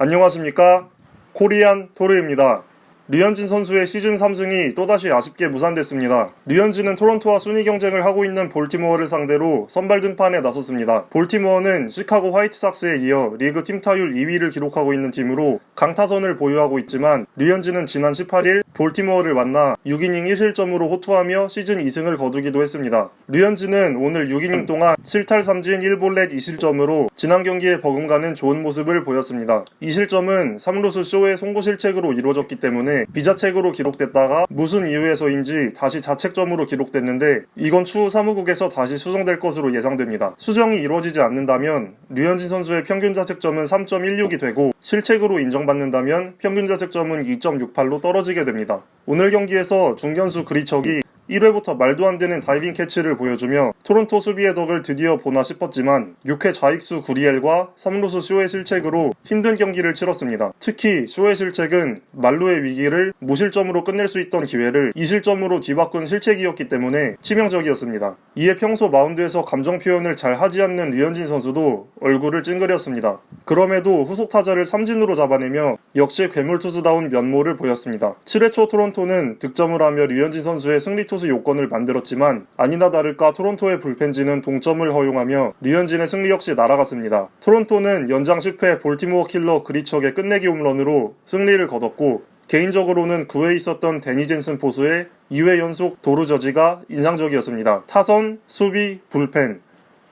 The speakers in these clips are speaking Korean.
안녕하십니까? 코리안 토르입니다. 류현진 선수의 시즌 3승이 또다시 아쉽게 무산됐습니다. 류현진은 토론토와 순위 경쟁을 하고 있는 볼티모어를 상대로 선발 등판에 나섰습니다. 볼티모어는 시카고 화이트삭스에 이어 리그 팀 타율 2위를 기록하고 있는 팀으로 강타선을 보유하고 있지만 류현진은 지난 18일 볼티모어를 만나 6이닝 1실점으로 호투하며 시즌 2승을 거두기도 했습니다. 류현진은 오늘 6이닝 동안 7탈 3진 1볼넷 2실점으로 지난 경기에 버금가는 좋은 모습을 보였습니다. 2실점은 3루수 쇼의 송구 실책으로 이루어졌기 때문에 비자책으로 기록됐다가 무슨 이유에서인지 다시 자책점으로 기록됐는데 이건 추후 사무국에서 다시 수정될 것으로 예상됩니다. 수정이 이루어지지 않는다면 류현진 선수의 평균 자책점은 3.16이 되고 실책으로 인정받는다면 평균 자책점은 2.68로 떨어지게 됩니다. 오늘 경기에서 중견수 그리척이 1회부터 말도 안 되는 다이빙 캐치를 보여주며 토론토 수비의 덕을 드디어 보나 싶었지만 6회 좌익수 구리엘과 3루수 쇼의 실책으로 힘든 경기를 치렀습니다. 특히 쇼의 실책은 말루의 위기를 무실점으로 끝낼 수 있던 기회를 2실점으로 뒤바꾼 실책이었기 때문에 치명적이었습니다. 이에 평소 마운드에서 감정 표현을 잘 하지 않는 류현진 선수도 얼굴을 찡그렸습니다. 그럼에도 후속 타자를 삼진으로 잡아내며 역시 괴물투수다운 면모를 보였습니다. 7회 초 토론토는 득점을 하며 류현진 선수의 승리 투수 요건을 만들었지만 아니나 다를까 토론토의 불펜진은 동점을 허용하며 류현진의 승리 역시 날아갔습니다. 토론토는 연장 10회 볼티모어 킬러 그리척의 끝내기 홈런으로 승리를 거뒀고 개인적으로는 9회에 있었던 데니 젠슨 포수의 2회 연속 도루 저지가 인상적이었습니다. 타선, 수비, 불펜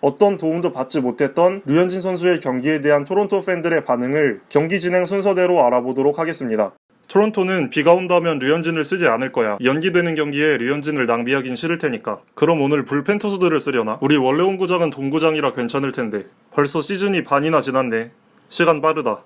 어떤 도움도 받지 못했던 류현진 선수의 경기에 대한 토론토 팬들의 반응을 경기 진행 순서대로 알아보도록 하겠습니다. 토론토는 비가 온다면 류현진을 쓰지 않을 거야. 연기되는 경기에 류현진을 낭비하긴 싫을 테니까. 그럼 오늘 불펜 투수들을 쓰려나? 우리 원래 홈구장은 동구장이라 괜찮을 텐데. 벌써 시즌이 반이나 지났네. 시간 빠르다.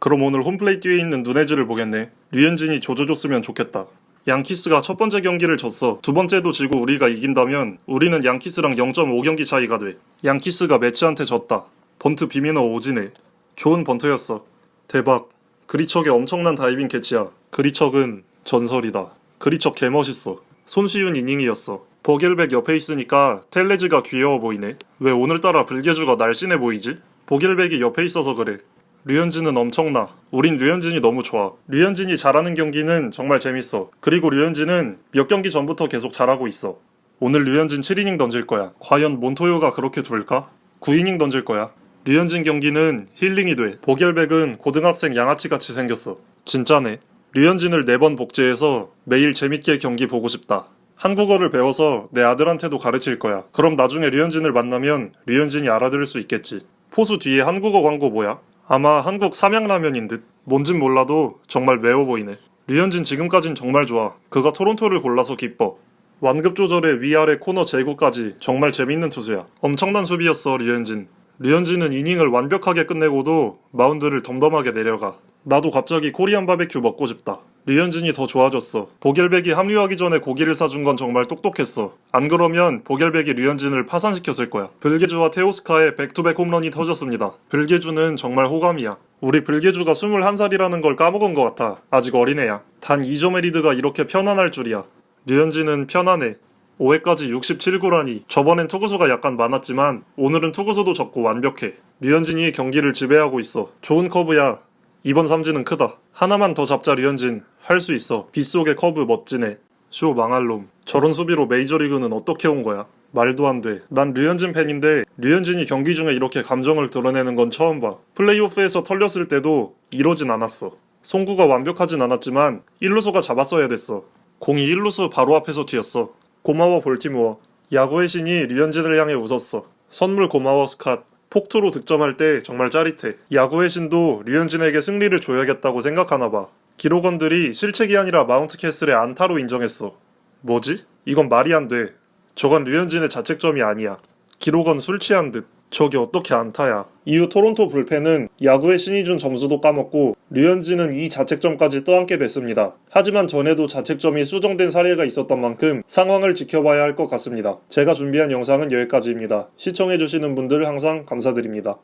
그럼 오늘 홈플레이트 뒤에 있는 눈해지를 보겠네. 류현진이 조져줬으면 좋겠다. 양키스가 첫 번째 경기를 졌어. 두 번째도 지고 우리가 이긴다면 우리는 양키스랑 0.5경기 차이가 돼. 양키스가 매치한테 졌다. 번트 비미너 오지네. 좋은 번트였어. 대박. 그리척의 엄청난 다이빙 캐치야. 그리척은 전설이다. 그리척 개멋있어. 손쉬운 이닝이었어. 보겔백 옆에 있으니까 텔레즈가 귀여워 보이네. 왜 오늘따라 불개주가 날씬해 보이지? 보겔백이 옆에 있어서 그래. 류현진은 엄청나. 우린 류현진이 너무 좋아. 류현진이 잘하는 경기는 정말 재밌어. 그리고 류현진은 몇 경기 전부터 계속 잘하고 있어. 오늘 류현진 7이닝 던질 거야. 과연 몬토요가 그렇게 둘까? 9이닝 던질 거야. 류현진 경기는 힐링이 돼. 보결백은 고등학생 양아치 같이 생겼어. 진짜네. 류현진을 4번 복제해서 매일 재밌게 경기 보고 싶다. 한국어를 배워서 내 아들한테도 가르칠 거야. 그럼 나중에 류현진을 만나면 류현진이 알아들을 수 있겠지. 포수 뒤에 한국어 광고 뭐야? 아마 한국 삼양라면인 듯. 뭔진 몰라도 정말 매워 보이네. 류현진 지금까진 정말 좋아. 그가 토론토를 골라서 기뻐. 완급 조절에 위아래 코너 제구까지 정말 재밌는 투수야. 엄청난 수비였어, 류현진. 류현진은 이닝을 완벽하게 끝내고도 마운드를 덤덤하게 내려가. 나도 갑자기 코리안 바베큐 먹고 싶다. 류현진이 더 좋아졌어. 보겔백이 합류하기 전에 고기를 사준 건 정말 똑똑했어. 안 그러면 보겔백이 류현진을 파산시켰을 거야. 불개주와 테오스카의 백투백 홈런이 터졌습니다. 불개주는 정말 호감이야. 우리 불개주가 21살이라는 걸 까먹은 것 같아. 아직 어린애야. 단 2점의 리드가 이렇게 편안할 줄이야. 류현진은 편안해. 5회까지 67구라니 저번엔 투구수가 약간 많았지만 오늘은 투구수도 적고 완벽해. 류현진이 경기를 지배하고 있어. 좋은 커브야. 이번 삼진은 크다. 하나만 더 잡자 류현진. 할 수 있어. 빗속의 커브 멋지네. 쇼 망할 놈. 저런 수비로 메이저리그는 어떻게 온 거야? 말도 안 돼. 난 류현진 팬인데 류현진이 경기 중에 이렇게 감정을 드러내는 건 처음 봐. 플레이오프에서 털렸을 때도 이러진 않았어. 송구가 완벽하진 않았지만 1루수가 잡았어야 됐어. 공이 1루수 바로 앞에서 튀었어. 고마워 볼티모어. 야구의 신이 류현진을 향해 웃었어. 선물 고마워 스캇. 폭투로 득점할 때 정말 짜릿해. 야구의 신도 류현진에게 승리를 줘야겠다고 생각하나 봐. 기록원들이 실책이 아니라 마운트 캐슬의 안타로 인정했어. 뭐지? 이건 말이 안 돼. 저건 류현진의 자책점이 아니야. 기록원 술 취한 듯. 저게 어떻게 안타야. 이후 토론토 불펜은 야구의 신이 준 점수도 까먹고 류현진은 이 자책점까지 떠안게 됐습니다. 하지만 전에도 자책점이 수정된 사례가 있었던 만큼 상황을 지켜봐야 할 것 같습니다. 제가 준비한 영상은 여기까지입니다. 시청해주시는 분들 항상 감사드립니다.